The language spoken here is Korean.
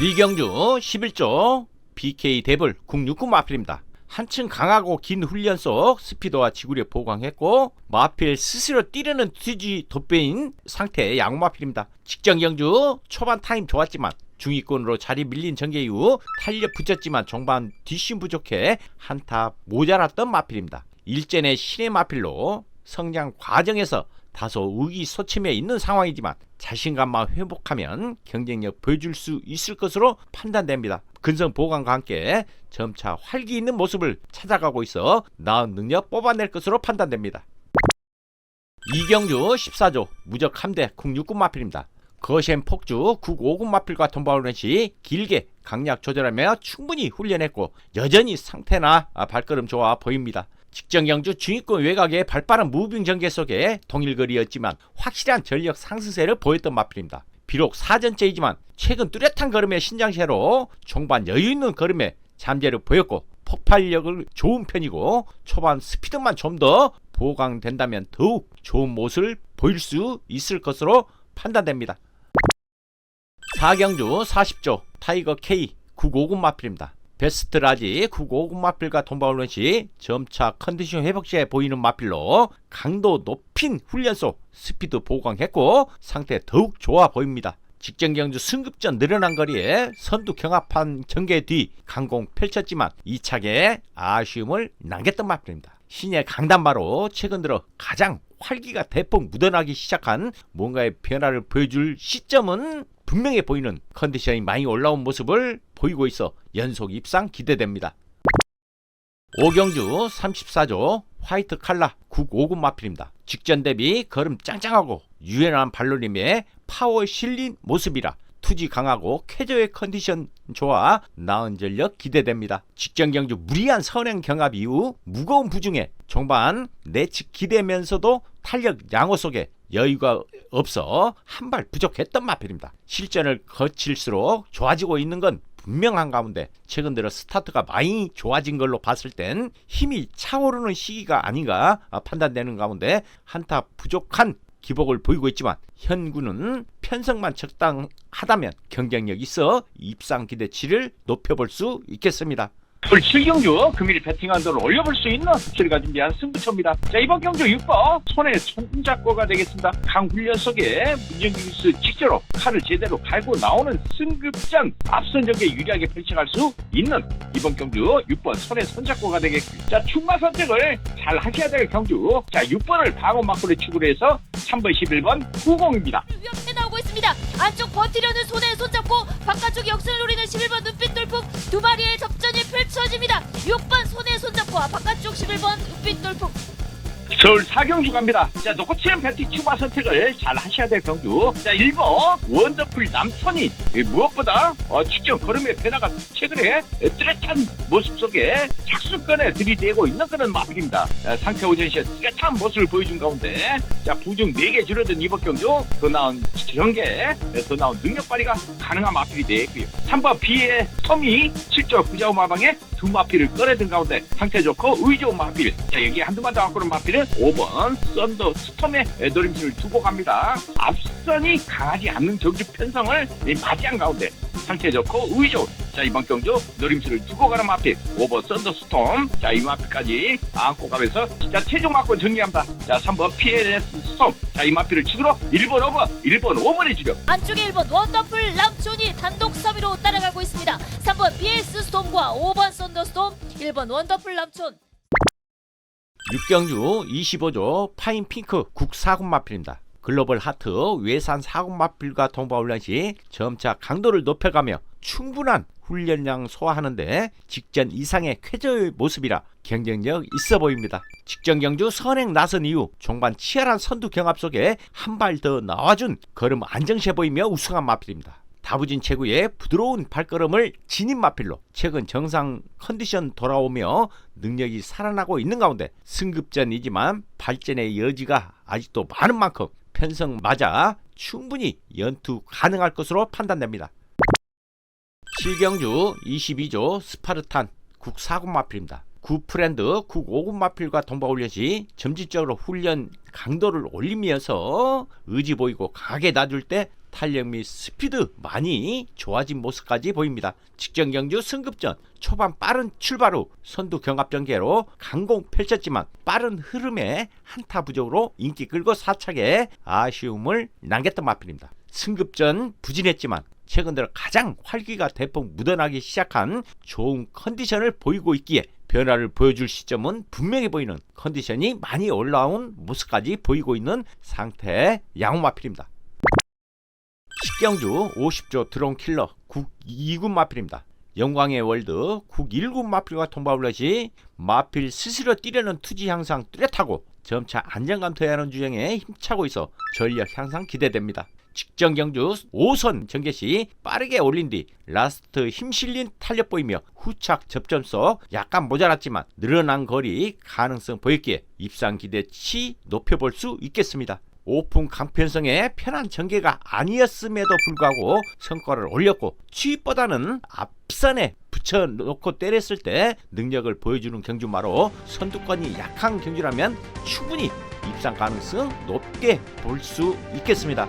리경주 11조 BK 데블 국육군 마필입니다. 한층 강하고 긴 훈련 속 스피드와 지구력 보강했고 마필 스스로 뛰려는 투지 돋배인 상태의 양호 마필입니다. 직전 경주 초반 타임 좋았지만 중위권으로 자리 밀린 전개 이후 탄력 붙였지만 종반 뒷심 부족해 한타 모자랐던 마필입니다. 일전의 신의 마필로 성장 과정에서 다소 의기소침해 있는 상황이지만 자신감만 회복하면 경쟁력 보여줄 수 있을 것으로 판단됩니다. 근성 보강과 함께 점차 활기 있는 모습을 찾아가고 있어 나은 능력 뽑아낼 것으로 판단됩니다. 이경주 14조 무적 함대 국육군 마필입니다. 거센 폭주 959 마필과 통과하는 시 길게 강약 조절하며 충분히 훈련했고 여전히 상태나 아, 발걸음 좋아 보입니다. 직전 경주 중위권 외곽의 발빠른 무빙 전개 속에 동일거리였지만 확실한 전력 상승세를 보였던 마필입니다. 비록 사전째이지만 최근 뚜렷한 걸음의 신장세로 종반 여유 있는 걸음에 잠재를 보였고 폭발력을 좋은 편이고 초반 스피드만 좀 더 보강된다면 더욱 좋은 모습을 보일 수 있을 것으로 판단됩니다. 사경주 40조 타이거 K 959 마필입니다. 베스트 라지 959 마필과 동바울런 시 점차 컨디션 회복 시에 보이는 마필로 강도 높인 훈련 속 스피드 보강했고 상태 더욱 좋아 보입니다. 직전 경주 승급전 늘어난 거리에 선두 경합한 전개 뒤 강공 펼쳤지만 이차게 아쉬움을 남겼던 마필입니다. 신의 강단마로 최근 들어 가장 활기가 대폭 묻어나기 시작한 뭔가의 변화를 보여줄 시점은 분명해 보이는 컨디션이 많이 올라온 모습을 보이고 있어 연속 입상 기대됩니다. 오경주 34조 화이트 칼라 959 마필입니다. 직전 대비 걸음 짱짱하고 유연한 발놀림에 파워 실린 모습이라 투지 강하고 쾌저의 컨디션 좋아 나은 전력 기대됩니다. 직전 경주 무리한 선행 경합 이후 무거운 부중에 종반 내측 기대면서도 탄력 양호 속에 여유가 없어 한 발 부족했던 마필입니다. 실전을 거칠수록 좋아지고 있는 건 분명한 가운데 최근 들어 스타트가 많이 좋아진 걸로 봤을 땐 힘이 차오르는 시기가 아닌가 판단되는 가운데 한타 부족한 기복을 보이고 있지만 현구는 편성만 적당하다면 경쟁력 있어 입상 기대치를 높여볼 수 있겠습니다. 오늘 7경주 금일 배팅한 돈을 올려볼 수 있는 저희가 준비한 승부처입니다. 자 이번 경주 6번 손에 손잡고가 되겠습니다. 강훈련 속에 문정기스 직제로 칼을 제대로 갈고 나오는 승급전 앞선 적에 유리하게 펼쳐갈 수 있는 이번 경주 6번 손에 손잡고가 되겠습니다. 자 충마 선택을 잘 하셔야 될 경주 자 6번을 방어 막고를 축으로 해서 3번 11번 90입니다. 있습니다. 안쪽 버티려는 손에 손잡고 바깥쪽 역습을 노리는 11번 눈빛 돌풍 두 마리의 접전이 펼 서울 4경주 갑니다. 자, 놓고 치는 배팅 추가 선택을 잘 하셔야 될 경주. 자, 1번 원더풀 남선이 이 무엇보다 어, 직접 걸음의 변화가 최근에 뚜렷한 모습 속에 착수권에 들이대고 있는 그런 마필입니다. 자, 상태 오전시에 뚜렷한 모습을 보여준 가운데 자, 부중 4개 줄어든 이번 경주 더 나은 전개, 더 나은 능력 발휘가 가능한 마필이 되고요. 3번 B의 섬이 7조 부자우 마방에 두 마필을 꺼내든 가운데 상태 좋고 의 좋은 마필. 자, 여기 한두 마디 갖고 는 마필은 5번 썬더 스톰의 노림수를 두고 갑니다. 앞선이 강하지 않는 정주 편성을 맞이한 가운데 상태 좋고 의 좋은 자 이번 경주 노림수를 두고 가는 마필 5번 썬더 스톰 자이 마필까지 안고 가면서 자 최종 마권 정리합니다. 자 3번 PLS 스톰 자이 마필을 치도록 1번 5번 1번 5번에 주려 안쪽에 1번 원더풀 람촌이 단독 3위로 따라가고 있습니다. 3번 BS 스톰과 5번 썬더스톰 1번 원더풀 람촌 육경주 25조 파인 핑크 국사군 마필입니다. 글로벌 하트 외산 사군 마필과 동바 훈련 시 점차 강도를 높여가며 충분한 훈련량 소화하는데 직전 이상의 쾌저의 모습이라 경쟁력 있어 보입니다. 직전 경주 선행 나선 이후 종반 치열한 선두 경합 속에 한 발 더 나와준 걸음 안정세 보이며 우승한 마필입니다. 다부진 체구의 부드러운 발걸음을 진입 마필로 최근 정상 컨디션 돌아오며 능력이 살아나고 있는 가운데 승급전이지만 발전의 여지가 아직도 많은 만큼 편성 맞아 충분히 연투 가능할 것으로 판단됩니다. 실경주 22조 스파르탄 국사군 마필입니다. 구 프렌드 구 5군 마필과 동바 훈련시 점진적으로 훈련 강도를 올리면서 의지 보이고 강하게 놔줄 때 탄력 및 스피드 많이 좋아진 모습까지 보입니다. 직전 경주 승급전 초반 빠른 출발 후 선두 경합 전개로 강공 펼쳤지만 빠른 흐름에 한타 부족으로 인기 끌고 사착에 아쉬움을 남겼던 마필입니다. 승급전 부진했지만 최근 들어 가장 활기가 대폭 묻어나기 시작한 좋은 컨디션을 보이고 있기에 변화를 보여줄 시점은 분명해 보이는 컨디션이 많이 올라온 모습까지 보이고 있는 상태의 양호마필입니다. 식경주 50조 드론 킬러 국 2군 마필입니다. 영광의 월드 국 1군 마필과 통과올러시 마필 스스로 뛰려는 투지 향상 뚜렷하고 점차 안정감 더하는 주행에 힘차고 있어 전력 향상 기대됩니다. 직전 경주 5선 전개 시 빠르게 올린 뒤 라스트 힘 실린 탄력 보이며 후착 접점서 약간 모자랐지만 늘어난 거리 가능성 보였기에 입상 기대치 높여볼 수 있겠습니다. 오픈 강편성의 편한 전개가 아니었음에도 불구하고 성과를 올렸고 취입보다는 앞선에 붙여놓고 때렸을 때 능력을 보여주는 경주마로 선두권이 약한 경주라면 충분히 입상 가능성 높게 볼 수 있겠습니다.